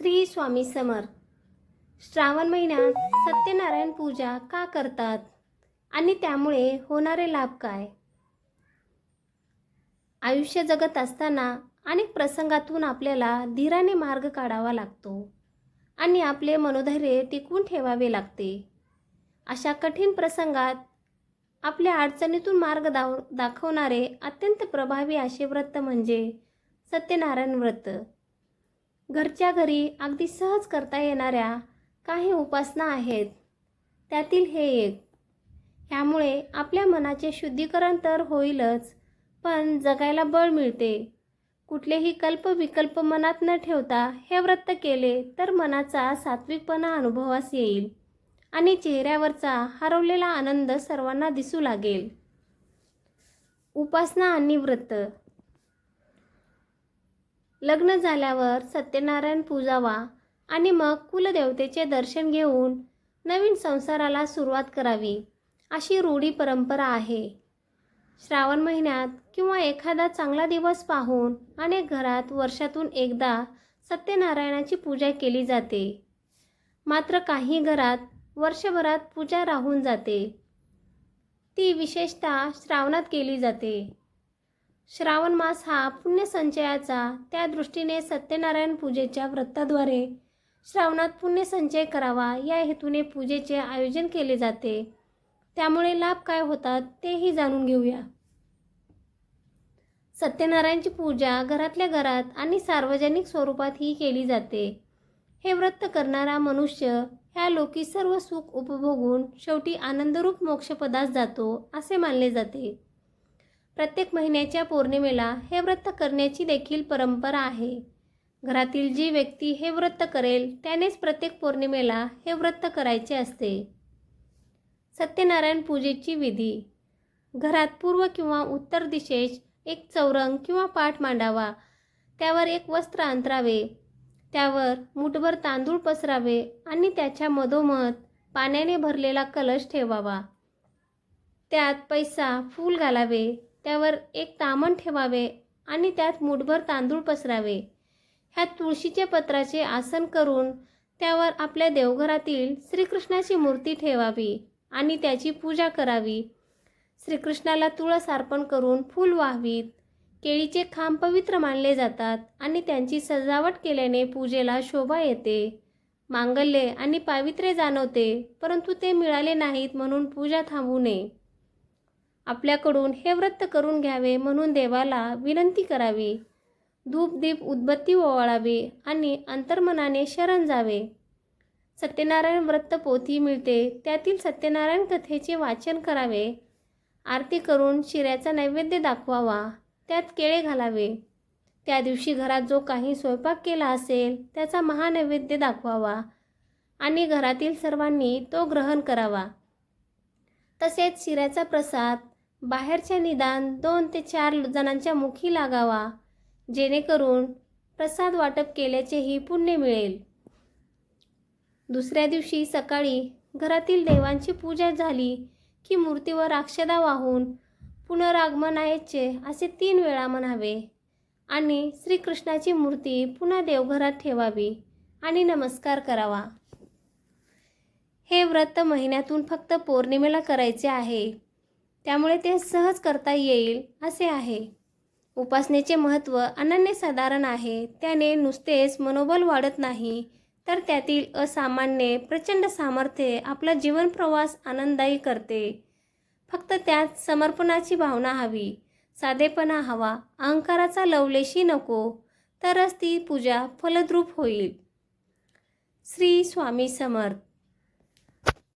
श्री स्वामी समर्थ. श्रावण महिन्यात सत्यनारायण पूजा का करतात? आणि त्यामुळे होणारे लाभ काय? आयुष्य जगत असताना अनेक प्रसंगातून आपल्याला धीराने मार्ग काढावा लागतो आणि आपले मनोधैर्य टिकवून ठेवावे लागते. अशा कठीण प्रसंगात आपल्या अडचणीतून मार्ग दाव दाखवणारे अत्यंत प्रभावी असे व्रत म्हणजे सत्यनारायण व्रत. घरच्या घरी अगदी सहज करता येणाऱ्या काही उपासना आहेत. त्यातील हे एक. ह्यामुळे आपल्या मनाचे शुद्धीकरण तर होईलच पण जगायला बळ मिळते. कुठलेही कल्पविकल्प मनात न ठेवता हे व्रत केले तर मनाचा सात्विकपणा अनुभवास येईल आणि चेहऱ्यावरचा हरवलेला आनंद सर्वांना दिसू लागेल. उपासना आणि व्रत. लग्न झाल्यावर सत्यनारायण पूजावा आणि मग कुलदेवतेचे दर्शन घेऊन नवीन संसाराला सुरुवात करावी अशी रूढी परंपरा आहे. श्रावण महिन्यात किंवा एखादा चांगला दिवस पाहून अनेक घरात वर्षातून एकदा सत्यनारायणाची पूजा केली जाते. मात्र काही घरात वर्षभरात पूजा राहून जाते. ती विशेषतः श्रावणात केली जाते. श्रावण मास हा पुण्यसंचयाचा त्या दृष्टीने सत्यनारायण पूजेच्या व्रताद्वारे श्रावणात पुण्यसंचय करावा या हेतूने पूजेचे आयोजन केले जाते. त्यामुळे लाभ काय होतात तेही जाणून घेऊया. सत्यनारायणची पूजा घरातल्या घरात आणि सार्वजनिक स्वरूपात ही केली जाते. हे व्रत करणारा मनुष्य ह्या लोकी सर्व सुख उपभोगून शेवटी आनंदरूप मोक्षपदास जातो असे मानले जाते. प्रत्येक महिन्याच्या पौर्णिमेला हे व्रत करण्याची देखील परंपरा आहे. घरातील जी व्यक्ती हे व्रत करेल त्यानेच प्रत्येक पौर्णिमेला हे व्रत करायचे असते. सत्यनारायण पूजेची विधी. घरात पूर्व किंवा उत्तर दिशेस एक चौरंग किंवा पाठ मांडावा. त्यावर एक वस्त्र अंतरावे. त्यावर मुठभर तांदूळ पसरावे आणि त्याच्या मधोमध पाण्याने भरलेला कलश ठेवावा. त्यात पैसा फूल घालावे. त्यावर एक तामण ठेवावे आणि त्यात मुठभर तांदूळ पसरावे. ह्या तुळशीच्या पत्राचे आसन करून त्यावर आपल्या देवघरातील श्रीकृष्णाची मूर्ती ठेवावी आणि त्याची पूजा करावी. श्रीकृष्णाला तुळस अर्पण करून फूल वाहवीत केळीचे खांब पवित्र मानले जातात आणि त्यांची सजावट केल्याने पूजेला शोभा येते. मांगल्ये आणि पावित्र्य जाणवते परंतु ते मिळाले नाहीत म्हणून पूजा थांबू नये. आपल्याकडून हे व्रत करून घ्यावे म्हणून देवाला विनंती करावी. धूप दीप उदबत्ती ओवाळावी आणि अंतर्मनाने शरण जावे. सत्यनारायण व्रत पोथी मिळते. त्यातील सत्यनारायण कथेचे वाचन करावे. आरती करून शिऱ्याचा नैवेद्य दाखवावा. त्यात केळे घालावे. त्या दिवशी घरात जो काही स्वयंपाक केला असेल त्याचा महानैवेद्य दाखवावा आणि घरातील सर्वांनी तो ग्रहण करावा. तसेच शिऱ्याचा प्रसाद बाहेरच्या निदान दोन ते चार जणांच्या मुखी लागावा जेणेकरून प्रसाद वाटप केल्याचेही पुण्य मिळेल. दुसऱ्या दिवशी सकाळी घरातील देवांची पूजा झाली की मूर्तीवर अक्षदा वाहून पुनरागमनायचे असे तीन वेळा म्हणावे आणि श्रीकृष्णाची मूर्ती पुन्हा देवघरात ठेवावी आणि नमस्कार करावा. हे व्रत महिन्यातून फक्त पौर्णिमेला करायचे आहे. त्यामुळे ते सहज करता येईल असे आहे. उपासनेचे महत्त्व अनन्यसाधारण आहे. त्याने नुसतेच मनोबल वाढत नाही तर त्यातील असामान्य प्रचंड सामर्थ्य आपला जीवनप्रवास आनंददायी करते. फक्त त्यात समर्पणाची भावना हवी साधेपणा हवा अहंकाराचा लवलेशी नको तरच ती पूजा फलद्रूप होईल. श्री स्वामी समर्थ.